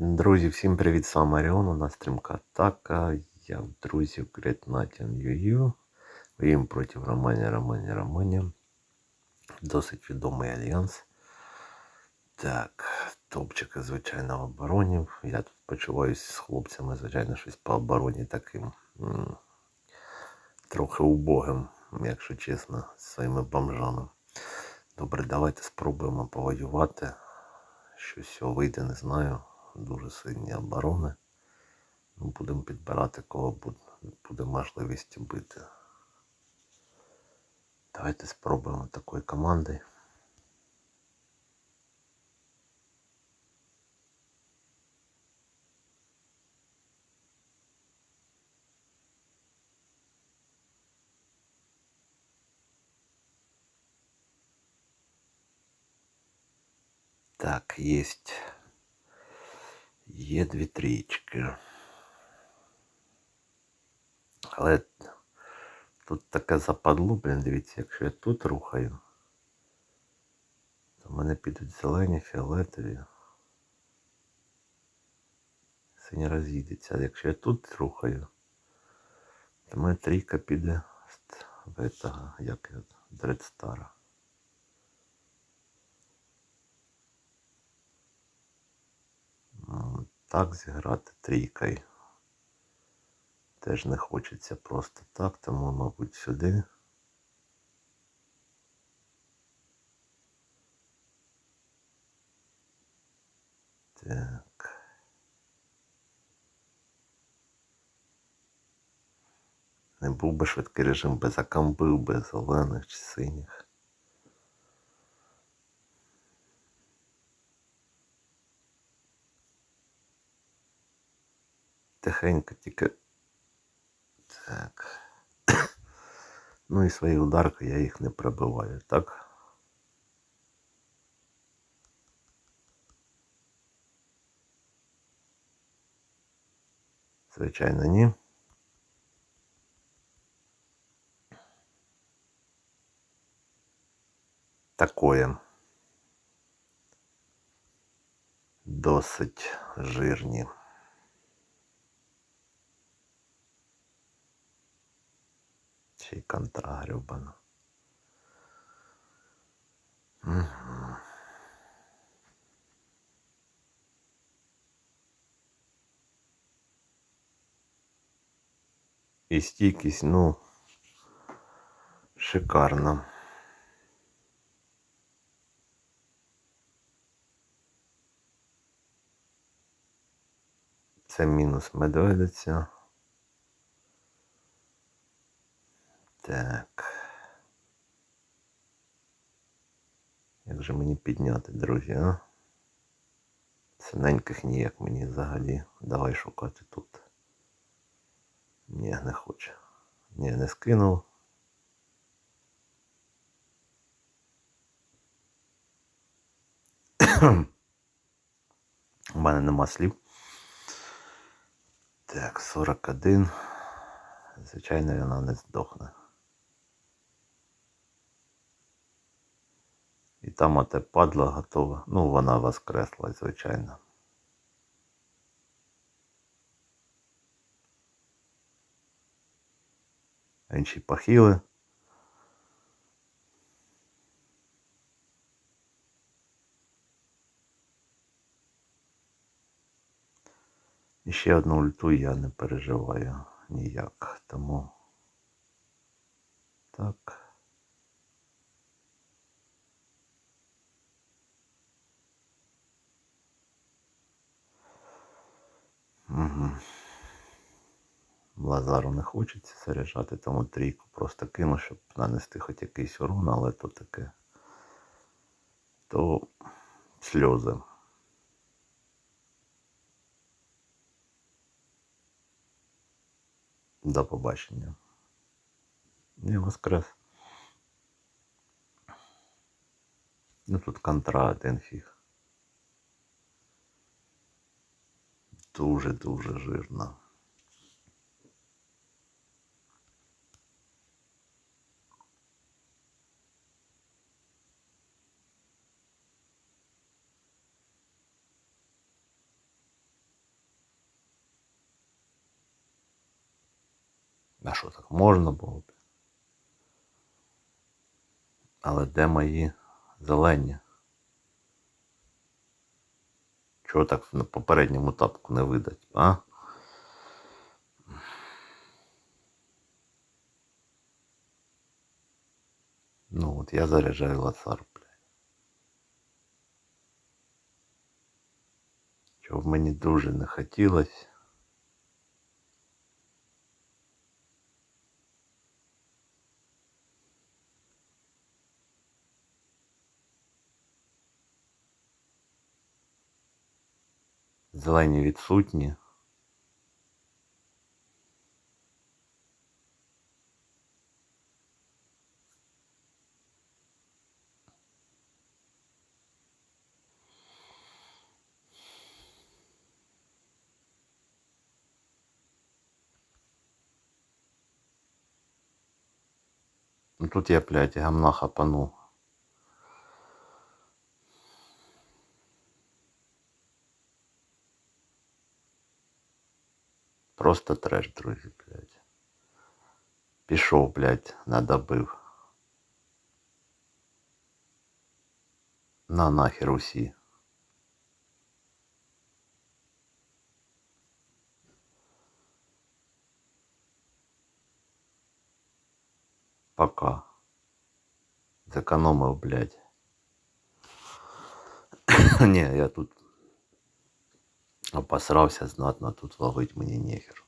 Друзі, всім привіт, з вами Оріон, у нас стрімка атака. Я в друзів Natian UU. Воюємо проти Романі, Романі, Романі. Досить відомий альянс. Так, топчики, звичайно, в обороні. Я тут почуваюся з хлопцями, звичайно, щось по обороні таким трохи убогим, якщо чесно, з своїми бомжами. Добре, давайте спробуємо повоювати. Що з вийде, не знаю. Дуже сильні оборони. Ну, Будемо підбирати, кого буде можливість бити. Давайте спробуємо такої команди. Так, есть. Є дві трічки. Але тут таке западло, блін, дивіться, якщо я тут рухаю, то в мене підуть зелені, фіолетові. Синя роз'їдеться. А якщо я тут рухаю, то в мене трійка піде з як його, Дредстара. Так зіграти трійкою. Теж не хочеться просто так, тому, мабуть, сюди. Так. Не був би швидкий режим без акамбив, без зелених чи синіх. Тихенько тільки. Так. Ну і свої ударки я їх не пробиваю, так? Звичайно, ні. Такое. Досить жирні. Ще й контра грюбана. Мгм. І стійкість, ну, шикарно. Це мінус медведиця. Так. Як же мені підняти, друзі, а? Синеньких ніяк мені взагалі. Давай шукати тут. Ні, не хоче. Ні, не скинув. У мене нема слів. Так, 41. Звичайно, вона не здохне. І там оте падла готова. Ну, вона воскресла, звичайно. Інші похили. І ще одну ульту я не переживаю ніяк, тому так. Угу. Лазару не хочеться заряджати, тому трійку просто кину, щоб нанести хоч якийсь урон, але то таке. То сльози. До побачення. Не воскрес. Ну тут контра один фіг. дуже-дуже жирно. А що так можна було б? Але де мої зелені? Чого так на попередньому тапку не видать, а? Ну от я заряджаю лацар, блядь. Чого б мені дуже не хотілося. Зелені відсутні. Ну тут я, блядь, гамна хапану. Просто треш, друзі, блядь. Пішов, блядь, надобив. На нахер усі. Пока. Зекономив, блядь. Ні, я тут обосрався знатно, тут ловить мені нехер.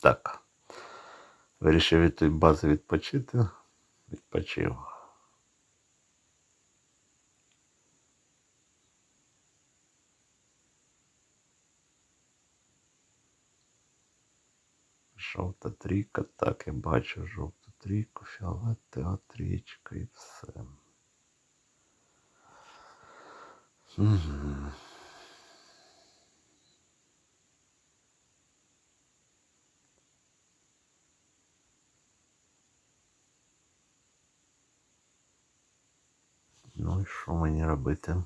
Так. Вирішив від тої бази відпочити. Відпочив. Жовта трійка, так я бачу жовту трійку, фіолетова трічка і все. Ну і що мені робити?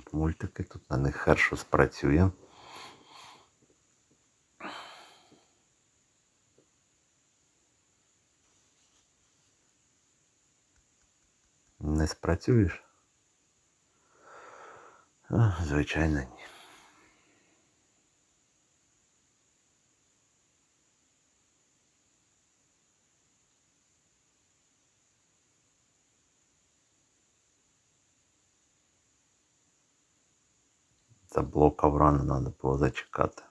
Тут мультики, тут на них хершо спрацює. Не спрацюєш? Звичайно, ні. Це блок Аврана треба було зачекати.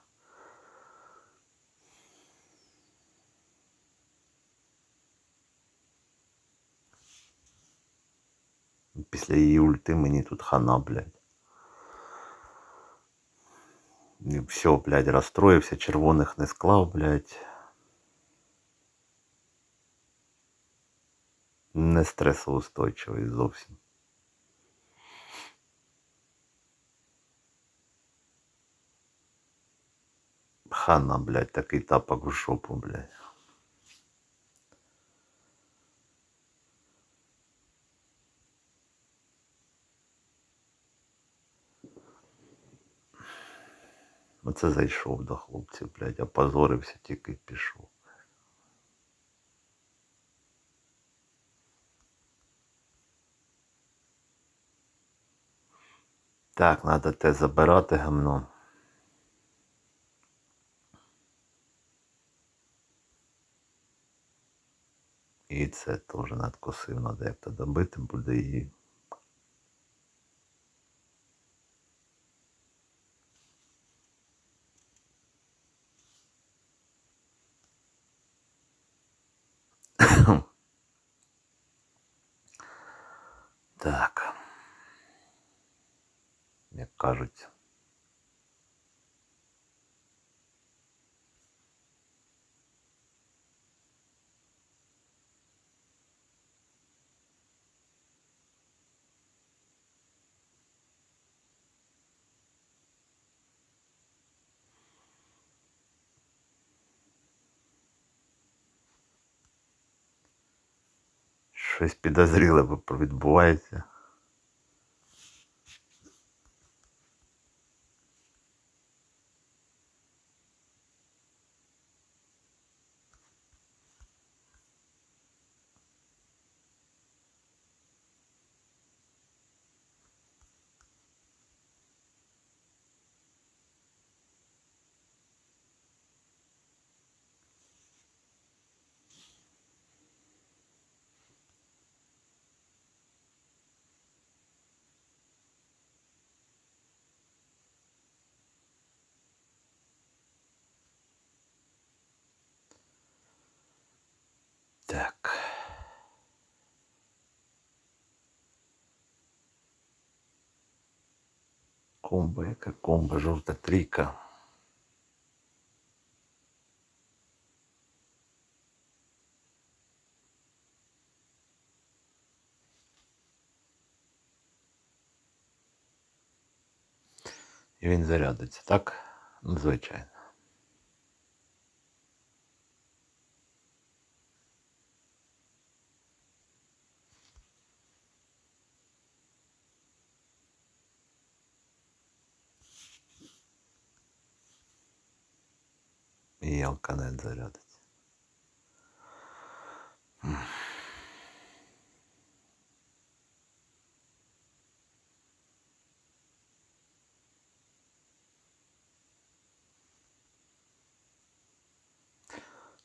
Після її ульти мені тут хана, блядь. Все, блядь, розстроївся, червоних не склав, блядь. Не стресоустойчивий зовсім. Хана, блядь, такий тапок в жопу, блядь. Оце зайшов до хлопців, блядь, опозорився, тільки пішов. Так, треба те забирати гамно. І це теж надкосив, треба як то добити буде її. Так. Як кажуть. Щось підозріле відбувається. Комба, яка комба, жовта трійка. І він зарядиться, так? Ну, звичайно. Ялканет зарядиться.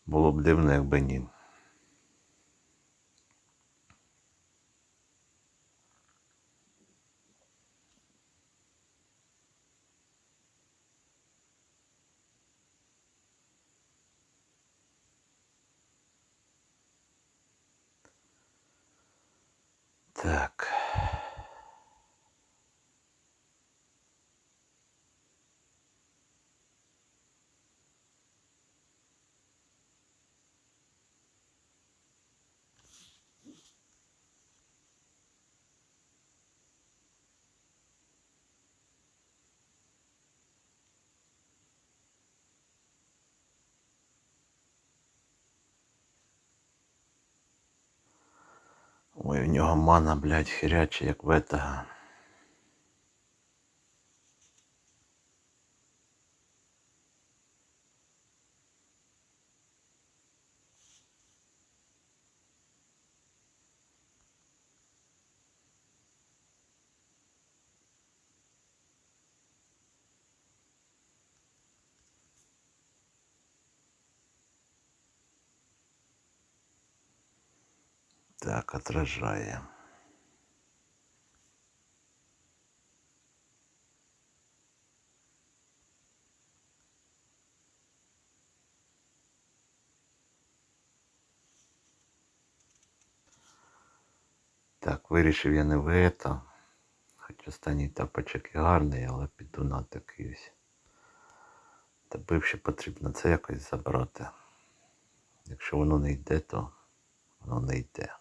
Було б дивно, якби ні. Так. Ой, у нього мана, блядь, хиряча, як в Так, отражає. Так, вирішив я не в. Хоч останній тапочок і гарний, але піду на такий ось. Та бивши потрібно це якось забрати. Якщо воно не йде, то воно не йде.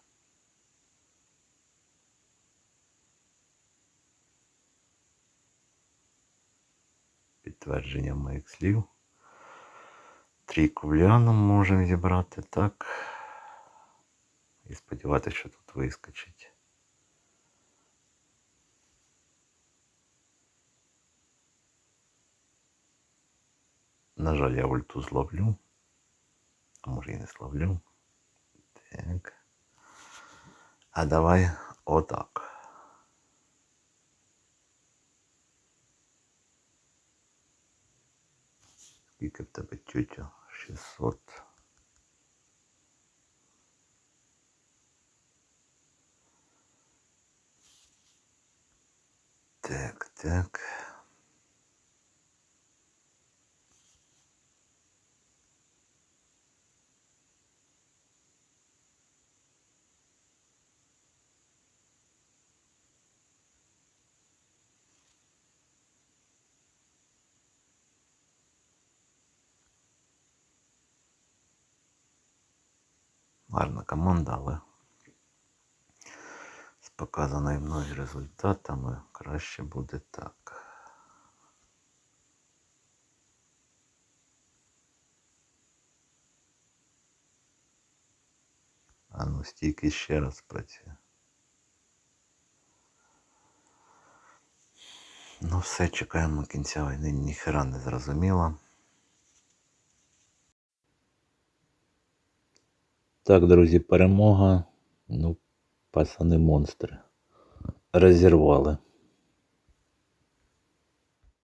Підтвердження моїх слів. Трійку в ляном можемо зібрати так. І сподіватися, що тут вискочить. На жаль, я ульту зловлю. А може і не зловлю. Так. А давай отак. Скільки в тебе тютю? 600. Так, так. Гарна команда, але з показаною мною результатами краще буде так. А ну стійкість ще раз працює. Ну все, чекаємо кінця війни, ніхера не зрозуміло. Так, друзі, перемога. Ну, пацани монстри. Розірвали.